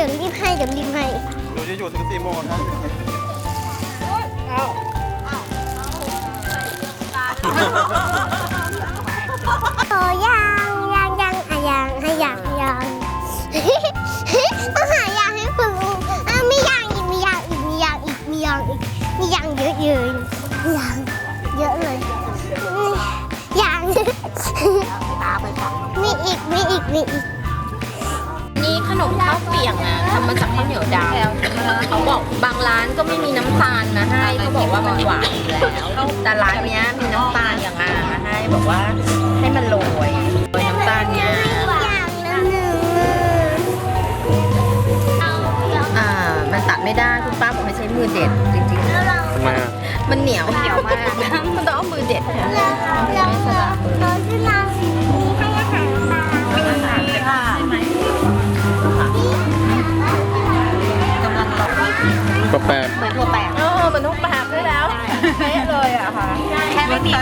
ดี๋ยวรีบให้เดี๋ยวรีบให้หนูจะอยู่ถึงสี่โมงนะโอ้ยังยังยังอะยังให้ยังยังต้องหายางให้คุณลุงอะมียางอีกมียางอีกมียางอีกมียางอีกมียางเยอะเลยมียางเยอะเลยนี่ยางมีอีกมีอีกมีอีกนี่ ขนมข้าวเปียกนะทำมาจากข้าวเหนียวดำเขาบอกบางร้านก็ไม่มีน้ำตาลมาให้เขาบอกว่ามันหวานอยู่แล้วแต่ร้านเนี้ยมีน้ำตาลอย่างอ่ามาให้บอกว่าให้มันโรยโรยน้ำตาลเนี่ยอย่างละหนึ่งอ่ามันตัดไม่ได้คุณป้าบอกให้ใช้มือเด็ดจริงแล้วเราทำไมอะๆมันเหนียวเหนียวมากมันต้องเอามือเด็ดค่ะเราเร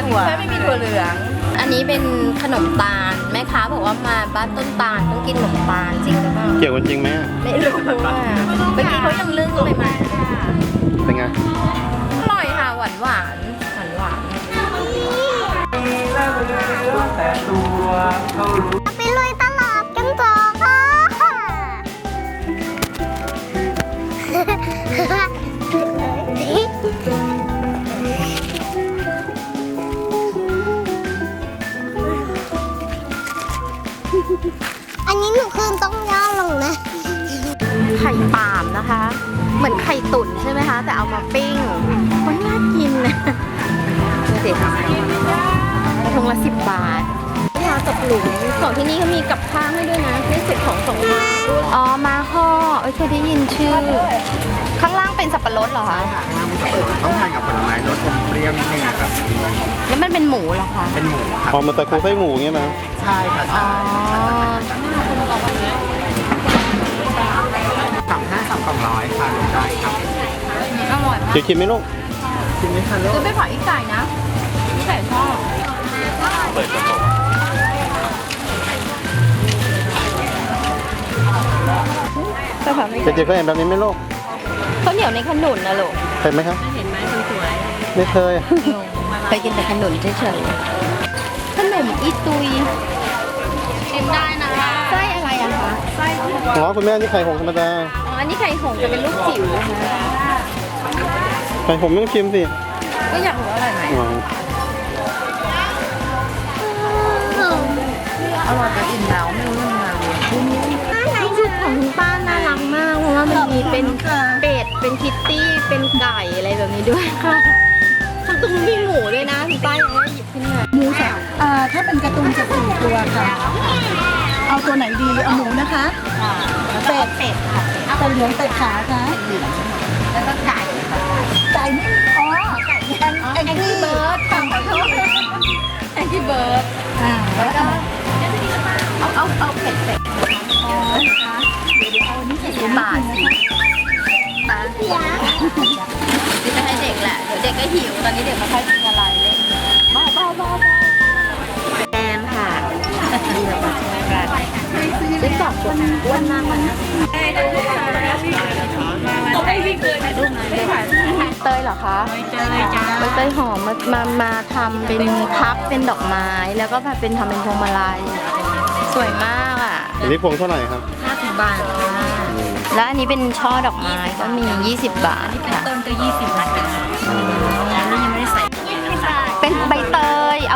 ถั่วแค่ไม่มีถั่วเหลือง อันนี้เป็นขนมตาล แม่ค้าบอกว่ามาบ้านต้นตาลต้องกินขนมตาลจริงหรือเปล่าเกี่ยวกันจริงไหมอะไม่รู้อะเมื่อกี้เขายังนึ่งเลยมาเป็นไง อร่อยค่ะหวานหวานหวานหวานไปลุยตล ไข่ปาล์มนะคะ เหมือนไข่ตุ๋นใช่ไหมคะ แต่เอามาปิ้งมันน่ากินนะดูสิกระทงละสิบบาทยากับหลุมของที่นี่เขามีกับข้าวให้ด้วยนะไม่เสร็จของสงครามอ๋อ มาห่อเอ้ยเคยได้ยินชื่อ ข้างล่างเป็นสับปะรดเหรอคะต้องทานกับผลไม้รสอมเปรี้ยวนิดนึงอะครับ แล้วมันเป็นหมูเหรอคะ เป็นหมูครับพอมาตะคุไส้หมูเงี้ยนะ ใช่ค่ะอ๋อ สามสองร้อยค่ะได้ครับอร่อยมากเดี๋ยวคิดไหมลูกชิมไหมคะลูซื้กอไปฝากอีกไก่นะอีกไก่ชอบเปิดกระจกไปฝากอีกเจ๊เคยเห็นแบบนี้ไหมลูกข้าวเหนียวในขนุนนะลูกเคยไหมครับเห็นไหมสวยไม่เคยเคยกินแต่ขนุนเฉยๆขนมอีตุยชิมได้นะไส้อะไรอะคะไส้อ๋อคุณแม่นี่ไข่หงธรรมดา อ๋ออันนี้ไข่หงส์จะเป็นลูกจิ๋วนะไข่หงไม่ต้องชิมสิก็อยากรู้อร่อยไหมอ๋ออร่อยจนอิ่มแล้วไม่รู้เรื่องราวลูกชุบของคุณป้าน่ารักมากเพราะว่ามันมีเป็นเป็ดเป็นคิตตี้เป็นไก่อะไรแบบนี้ด้วยค่ะข้างตรงมีหมูด้วยนะคุณป้ายังไม่หยิบขึ้นมาหมูค่ะอ่าถ้าเป็นการ์ตูนจะสี่ตัวค่ะ เอาตัวไหนดีเอาหมูนะคะ เป็ดเป็ดค่ะเป็ดเหลืองเป็ดขาค่ะแล้วก็ไก่ไก่ไม่อ๋อไก่แองแองกี้เบิร์ดค่ะขอโทษแองกี้เบิร์ดอ่าแล้วก็เอาเอาเอาเป็ดเป็ดอ๋อนะคะเดี๋ยวเดี๋ยวเอาอันนี้ใส่สิถุบงบาทสิบาทที่จะให้เด็กแหละเดี๋ยวเด็กก็หิวตอนนี้เด็กไม่ค่อยกินอะไรเลยบ้าบ้าบ้าบ้าแกนค่ะ ดีแบบว่าซื้อกรอบกดอ้วนมากมันเตยเหรอคะเตยจ้าเตยหอมมามามาทำเป็นพับเป็นดอกไม้แล้วก็มาเป็นทำเป็นพวงมาลัยสวยมากอะอันนี้พวงเท่าไหร่ครับ50บาทค่ะแล้วอันนี้เป็นช่อดอกไม้ก็มี 20 บาทค่ะต้นก็ยี่สิบบาท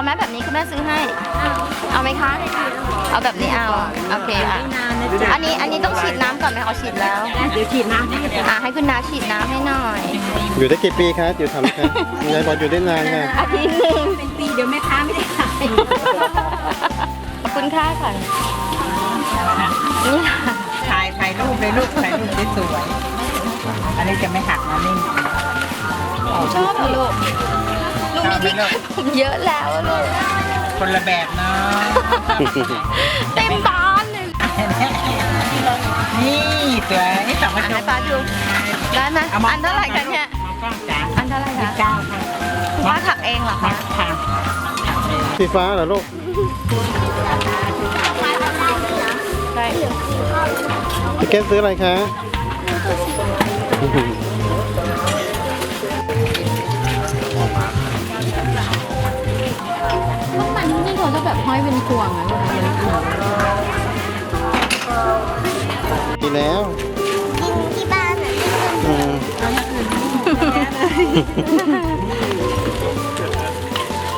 เอาไหมแบบนี้คุณแม่ซื้อให้ เอาไหมคะ เอาแบบนี้เอา โอเคค่ะ อันนี้อันนี้ต้องฉีดน้ำก่อนไหมเอาฉีดแล้วเดี๋ยวฉีดน้ำให้อะให้คุณน้าฉีดน้ำให้หน่อย อยู่ได้กี่ปีคะจิ๋วทำคะยายบอกอยู่ได้นานค่ะอาทิตย์หนึ่งเป็นปีเดี๋ยวแม่ค้าไม่ได้ขายขอบคุณค่าค่ะนี่ค่ะถ่ายถ่ายรูปเลยลูกถ่ายรูปได้สวยอันนี้จะไม่หักนะนี่ชอบเหรอลูกช อบไหมลูกผมเยอะแล้วอะลูกคนละแบบเนาะเต็มบ้านเลยนี่สวยนี่สองกระจให้กป้าดูได้ไหมเอามาอันเท่าไหร่คะเนี่ยมากล้องจานอันเท่าไหร่คะเก้าค่ะคุณป้าถักเองเหรอมาคะค่ะสีฟ้าเหรอลูกได้พี่แก้มซื้ออะไรคะ ห้อยเป็นพวงอะลูกเป็นพวงดีแล้วกินที่บ้านอะอืม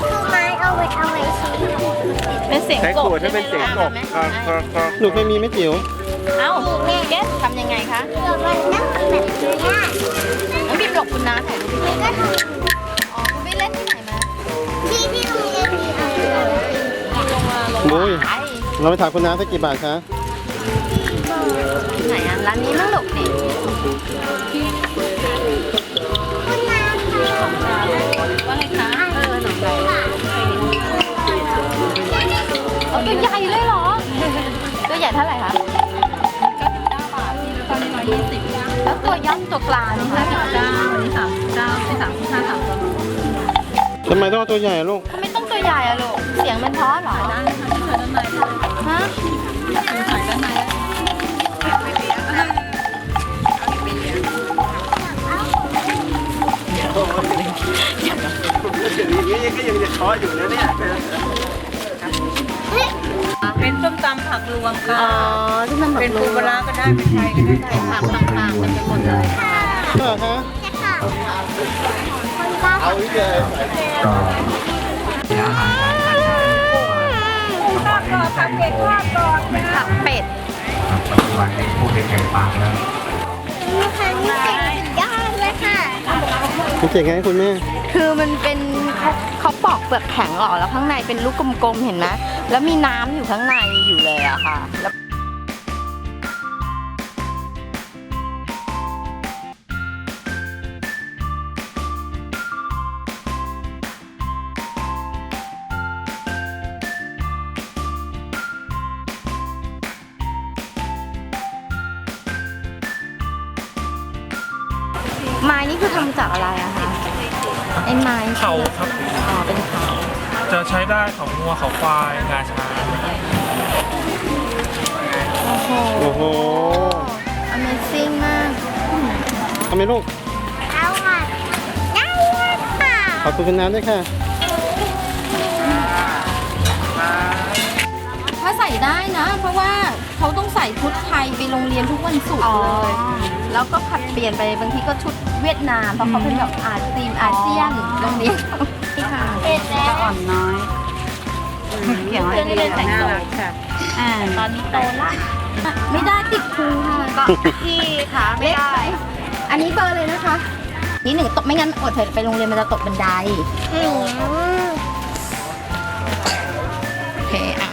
คือไม้เอาไว้เอาไว้ชี้เป็นเสียงใช้กบขวดให้เป็นเสียงกบไหมก็ก็ก็หนูเคยมีไหมจิ๋วเอ้าแกสทำยังไงคะเดี๋ยวมันนั่งแบบนี้น้องบีมหลบคุณน้าถ่ายรูป แล้วก็ทอ๋ งมาลงบุ้ยมาเราไปถามคุณน้าสักกี่บาทคะไหนอะร้านนี้มั่งหลบดิคุณน้าค่ะว่าไงคะเออหนูไปเอาตัวใหญ่เลยเหรอ ตัวใหญ่เท่าไหร่คะ99บาทตอนนี้120แล้วตัวย่อมตัวกลางนี่ค่ะ39นี่39นี่35 35ทำไมต้องเอาตัวใหญ่อะลูก ทำไมต้องตัวใหญ่อะลูก เสียงมันเพราะเหรอฮะอย่างนี้ก็ยังจะท้ออยู่นะเนี่ยเป็นส้มตำผักรวมค่ะอ๋อที่มันแบบเป็นปูปลาร้าก็ได้เป็นไทยก็ได้ใส่ผักต่างๆมันจะหมดเลยค่ะเหรอคะค่ะินบ้าเอาอีกเลยผักเป็ดนี่ค่ะนี่เก่งสุดยอดเลยค่ะคุณเจ๋งไงคุณแม่คือมันเป็นเขาปอกเปลือกแข็งออกแล้วข้างในเป็นลูกกลมๆเห็นไหมแล้วมีน้ำอยู่ข้างในอยู่เลยอะค่ะแล้ว ไม้นี่คือทำจากอะไรอะคะไอ้ไม้เขาครับ อ๋อเป็นเขาจะใช้ได้เขางัวเขาควายงาช้าง โอ้โห โอ้โห Amazing มากทำไมลูก เอาค่ะได้เลยค่ะขอบคุณคุณน้าด้วยค่ะถ้า ใส่ได้นะ เพราะว่าเขาต้องใส่ชุดไทยไปโรงเรียนทุกวันศุกร์เลย แล้วก็ผัดเปลี่ยนไปบางทีก็ชุดเวียดนามเพราะเขาเป็นแบบอาตีมอาเซียนโรงเรียนค่ะเอ็ดแดงอ่อนน้อยเขียวเรีแต่งตัวค่ะตอนนี้โตละไม่ได้ติดครูค่ะพี่ค่ะไม่ได้ อันนี้เบอร์เลยนะคะนี่หนึ่งตกไม่งั้นอดเถอะไปโรงเรียนมันจะตกบันไดโอเคอะ